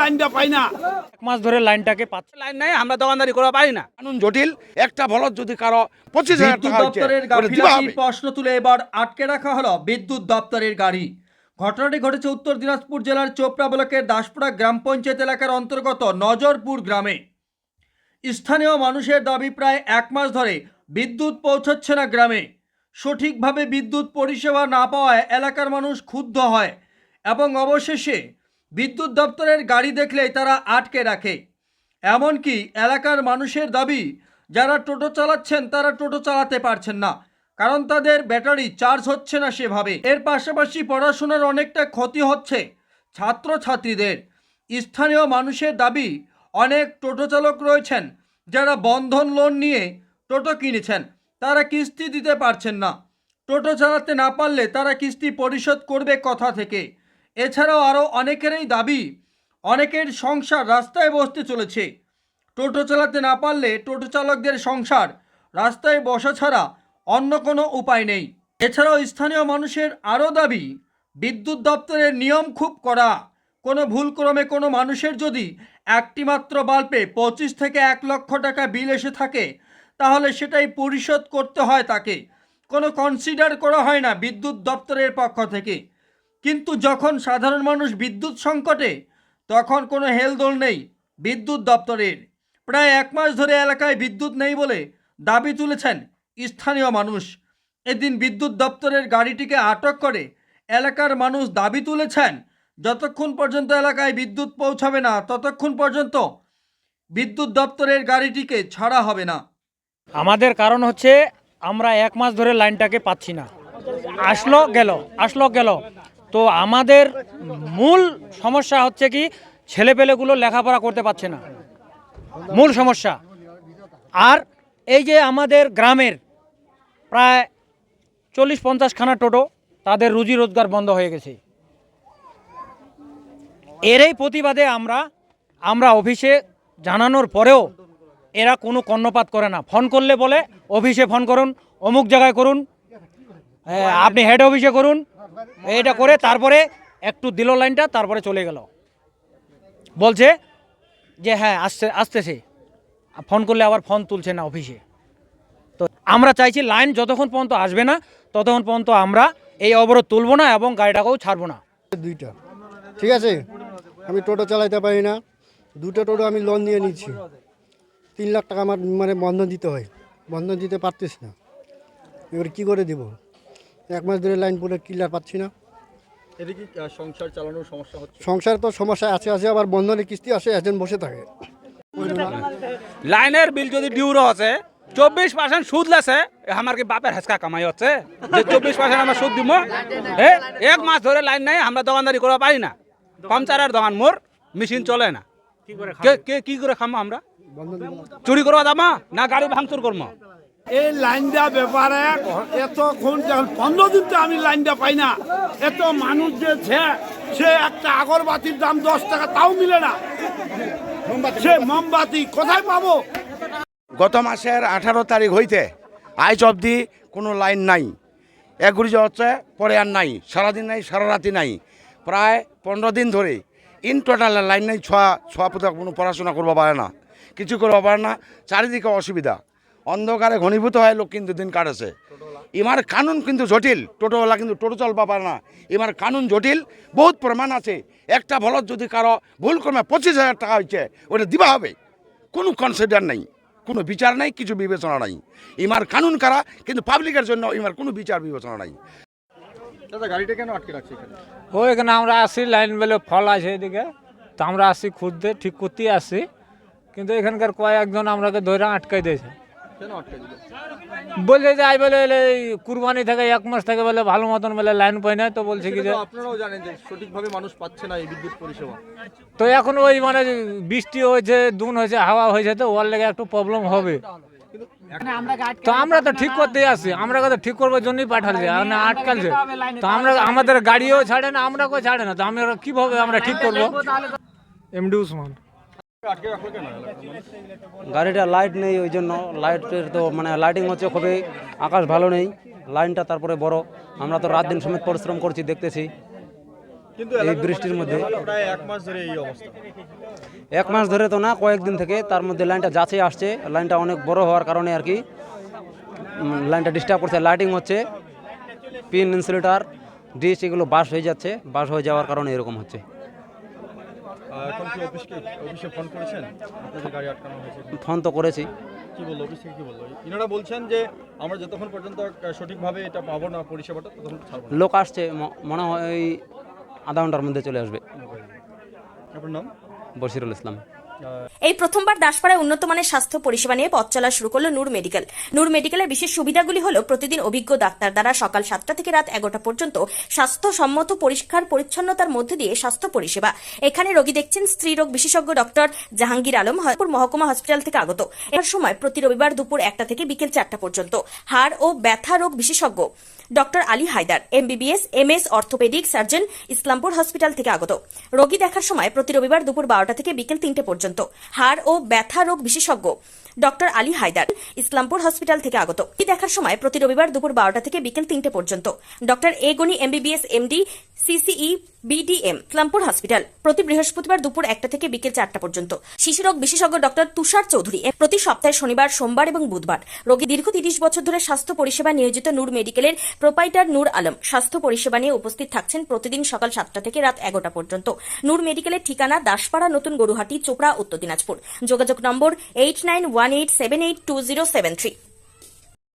লাইনটা পাই না। এক মাস ধরে লাইনটাকে পাচ্ছে লাইন নাই আমরা দোকানদারি করা পারি না। কানুন জটিল একটা বলদ যদি কারও পঁচিশ হাজার টাকা দপ্তরের প্রশ্ন তুলে এবার আটকে রাখা হলো বিদ্যুৎ দপ্তরের গাড়ি। ঘটনাটি ঘটেছে উত্তর দিনাজপুর জেলার চোপড়া ব্লকের দাসপুরা গ্রাম পঞ্চায়েত এলাকার অন্তর্গত নজরপুর গ্রামে। স্থানীয় মানুষের দাবি প্রায় এক মাস ধরে বিদ্যুৎ পৌঁছচ্ছে না গ্রামে। সঠিকভাবে বিদ্যুৎ পরিষেবা না পাওয়ায় এলাকার মানুষ ক্ষুব্ধ হয় এবং অবশেষে বিদ্যুৎ দপ্তরের গাড়ি দেখলেই তারা আটকে রাখে। এমনকি এলাকার মানুষের দাবি, যারা টোটো চালাচ্ছেন তারা টোটো চালাতে পারছেন না, কারণ তাদের ব্যাটারি চার্জ হচ্ছে না সেভাবে। এর পাশাপাশি পড়াশোনার অনেকটা ক্ষতি হচ্ছে ছাত্রছাত্রীদের। স্থানীয় মানুষের দাবি, অনেক টোটো চালক রয়েছেন যারা বন্ধন লোন নিয়ে টোটো কিনেছেন, তারা কিস্তি দিতে পারছেন না। টোটো চালাতে না পারলে তারা কিস্তি পরিশোধ করবে কথা থেকে। এছাড়াও আরও অনেকেরই দাবি, অনেকের সংসার রাস্তায় বসতে চলেছে। টোটো চালাতে না পারলে টোটো চালকদের সংসার রাস্তায় বসা ছাড়া অন্য কোনো উপায় নেই। এছাড়াও স্থানীয় মানুষের আরও দাবি, বিদ্যুৎ দপ্তরের নিয়ম খুব করা কোনো ভুলক্রমে কোনো মানুষের যদি একটি মাত্র বাল্বে পঁচিশ থেকে এক লক্ষ টাকা বিল এসে থাকে, তাহলে সেটাই পরিশোধ করতে হয় তাকে। কোনো কনসিডার করা হয় না বিদ্যুৎ দপ্তরের পক্ষ থেকে। কিন্তু যখন সাধারণ মানুষ বিদ্যুৎ সংকটে, তখন কোনো হেলদোল নেই বিদ্যুৎ দপ্তরের। প্রায় এক মাস ধরে এলাকায় বিদ্যুৎ নেই বলে দাবি তুলেছেন স্থানীয় মানুষ। এদিন বিদ্যুৎ দপ্তরের গাড়িটিকে আটক করে এলাকার মানুষ দাবি তুলেছেন, যতক্ষণ পর্যন্ত এলাকায় বিদ্যুৎ পৌঁছাবে না, ততক্ষণ পর্যন্ত বিদ্যুৎ দপ্তরের গাড়িটিকে ছাড়া হবে না। আমাদের কারণ হচ্ছে আমরা এক মাস ধরে লাইনটাকে পাচ্ছি না। আসলো, গেল আসলো, গেল। তো আমাদের মূল সমস্যা হচ্ছে কি ছেলেপেলেগুলো লেখাপড়া করতে পারছে না। মূল সমস্যা। আর এই যে আমাদের গ্রামের প্রায় চল্লিশ পঞ্চাশখানা টোটো তাদের রুজি রোজগার বন্ধ হয়ে গেছে। এরই প্রতিবাদে আমরা আমরা অফিসে জানানোর পরেও এরা কোনো কর্ণপাত করে না। ফোন করলে বলে অফিসে ফোন করুন অমুক জায়গায় করুন হ্যাঁ, আপনি হেড অফিসে করুন এটা করে তারপরে একটু দিল লাইনটা, তারপরে চলে গেল। বলছে যে হ্যাঁ আসছে, আসতেছে। ফোন করলে আবার ফোন তুলছে না অফিসে। তো আমরা চাইছি লাইন যতক্ষণ পর্যন্ত আসবে না, ততক্ষণ পর্যন্ত আমরা এই অবরোধ তুলব না এবং গাড়িটাকেও ছাড়বো না। দুইটা। ঠিক আছে? আমি টোটো চালাইতে পারি না। দুটো টোটো আমি লোন নিয়ে নিচ্ছি। তিন লাখ টাকা আমার মানে বন্ধন দিতে হয়। বন্ধন দিতে পারতিস না। এবার কী করে দিব? এক মাস ধরে লাইন পুরো ক্লিয়ার পাচ্ছি না। এদিকে সংসার চালানোর সমস্যা হচ্ছে? সংসার তো সমস্যা আছে আছে আবার বন্ধনের কিস্তি আসে একজন বসে থাকে। লাইনের বিল যদি ডিউরো আছে চব্বিশ পার্সেন্ট সুদ লেছে আমার কি বাপের হেসকা কামাই হচ্ছে? যে চব্বিশ পার্সেন্ট আমরা সুদ দিব এ এক মাস ধরে লাইন নাই আমরা দোকানদারি করা পারি না। পামচারের দোকান মোর মেশিন চলে না। কে- কে কি করে খামো আমরা? চুরি করবা দামা না গাড়ি ভাঙচুর করব এই লাইনটা ব্যাপারে এতক্ষণ যখন পনেরো দিন তো আমি লাইনটা পাই না এত মানুষ যে ছে সে একটা আগরবাতির দাম দশ টাকা তাও মিলে না। সে মোমবাতি কোথায় পাবো? গত মাসের আঠারো তারিখ হইতে আজ অবধি কোনো লাইন নাই। এগুলি যে হচ্ছে পরে আর নাই সারাদিন নাই সারা রাতি নাই। প্রায় পনেরো দিন ধরে ইন টোটাল লাইন নাই ছোয়া ছোয়া পুতা কোনো পড়াশোনা করব পারে না। কিছু করব পারে না চারিদিকে অসুবিধা। অন্ধকারে ঘনীভূত হয় লোক কিন্তু দিন কাটেছে। ইমার কানুন কিন্তু জটিল টোটোওয়ালা কিন্তু টোটো চলবা পারে না। ইমার কানুন জটিল বহুত প্রমাণ আছে। একটা ভলত যদি কারও ভুল ক্রমে পঁচিশ হাজার টাকা হয়েছে ওটা দিবা হবে। কোনো কনসিডার নেই কোনো বিচার নাই কিছু বিবেচনা নাই। ইমার কানুন কারা কিন্তু পাবলিকের জন্য ইমার কোনো বিচার বিবেচনা নাই। দাদা গাড়িটা কেন আটকে রাখছে এখানে? ও এখানে আমরা আসি লাইন বেলে ফল আছে এদিকে। তো আমরা আসি খুঁজতে ঠিক করতে আসি কিন্তু এখানকার কয়েকজন আমরাকে ধরে আটকাই দিয়েছে। বলছে যে আই বলে এলে কুরবানি থেকে এক মাস থেকে বলে ভালো মতন বলে লাইন পাই না তো বলছে কি যে তো আপনারাও জানেন যে সঠিকভাবে মানুষ পাচ্ছে না এই বিদ্যুৎ পরিষেবা। তো এখন ওই মানে বৃষ্টি হয়েছে দুন হয়েছে হাওয়া হয়েছে তো ওর লেগে একটু প্রবলেম হবে। তো আমরা তো ঠিক করতে আসি আমরা তো ঠিক করবার জন্যই পাঠালছে না আটকালছে তো আমরা আমাদের গাড়িও ছাড়ে না আমরা কেউ ছাড়ে না তো আমরা কীভাবে আমরা ঠিক করব? এমডি উসমান গাড়িটা লাইট নেই ওই জন্য লাইটের তো মানে লাইটিং হচ্ছে খুবই আকাশ ভালো নেই। লাইনটা তারপরে বড়। আমরা তো রাত দিন সমেত পরিশ্রম করছি দেখতেছি। এই বৃষ্টির মধ্যে। এক মাস ধরে তো না কয়েকদিন থেকে তার মধ্যে লাইনটা যাচ্ছে আসছে। লাইনটা অনেক বড় হওয়ার কারণে আর কি লাইনটা ডিস্টার্ব করছে। লাইটিং হচ্ছে পিন ইনসুলেটার ডিস এগুলো বাস হয়ে যাচ্ছে। বাস হয়ে যাওয়ার কারণে এরকম হচ্ছে। এখন কি অফিসকে অফিসে ফোন করেছেন? আপনাদের গাড়ি আটকানো হয়েছে। ফোন তো করেছি। কি বলল? অফিস থেকে কি বলল? ইনারা বলছেন যে আমরা যতক্ষণ পর্যন্ত সঠিকভাবে এটা পাবো না পরিষেবাটা ততক্ষণ ছাড়বো না। লোক আসছে ম- মনে হয় ওই আধা ঘণ্টার মধ্যে চলে আসবে। আপনার নাম? বসিরুল ইসলাম। এই প্রথমবার দাসপাড়ায় উন্নত মানের স্বাস্থ্য পরিষেবা নিয়ে পথ চলা শুরু করল নূর মেডিকেল। নূর মেডিকেলের বিশেষ সুবিধাগুলি হলো প্রতিদিন অভিজ্ঞ ডাক্তার দ্বারা সকাল সাতটা থেকে রাত এগারোটা পর্যন্ত স্বাস্থ্যসম্মত পরিষ্কার পরিচ্ছন্নতার মধ্যে দিয়ে স্বাস্থ্য পরিষেবা। এখানে রোগী দেখছেন স্ত্রীরোগ বিশেষজ্ঞ ডক্টর জাহাঙ্গীর আলম হয়পুর মহকুমা হসপিটাল থেকে আগত। এর সময় প্রতি রবিবার দুপুর একটা থেকে বিকেল চারটা পর্যন্ত। হাড় ও ব্যথা রোগ বিশেষজ্ঞ doctor Ali Haidar, MBBS, MS, orthopaedic surgeon Islampur hospital থেকে আগত। রোগী দেখার সময় প্রতি রবিবার দুপুর বারোটা থেকে বিকেল তিনটে পর্যন্ত। হাড় ও ব্যথা রোগ বিশেষজ্ঞ ডক্টর আলী হায়দার ইসলামপুর হসপিটাল থেকে আগত। কি দেখার সময় প্রতি রবিবার দুপুর বারোটা থেকে বিকেল তিনটে পর্যন্ত। Doctor A MBBS, MD, CCE BDM Islampur hospital প্রতি বৃহস্পতিবার দুপুর একটা থেকে বিকেল চারটা পর্যন্ত। শিশুরোগ বিশেষজ্ঞ ডক্টর তুষার চৌধুরী প্রতি সপ্তাহে শনিবার, সোমবার এবং বুধবার। রোগী দীর্ঘ তিরিশ বছর ধরে স্বাস্থ্য পরিষেবা নিয়োজিত নূর মেডিকেলের প্রোপাইটার নূর আলম স্বাস্থ্য পরিষেবা নিয়ে উপস্থিত থাকছেন প্রতিদিন সকাল সাতটা থেকে রাত এগারোটা পর্যন্ত। নূর মেডিকেলের ঠিকানা দাসপাড়া নতুন গরুহাটি, চোপড়া, উত্তর দিনাজপুর। যোগাযোগ নম্বর eight nine one eight seven eight two zero seven three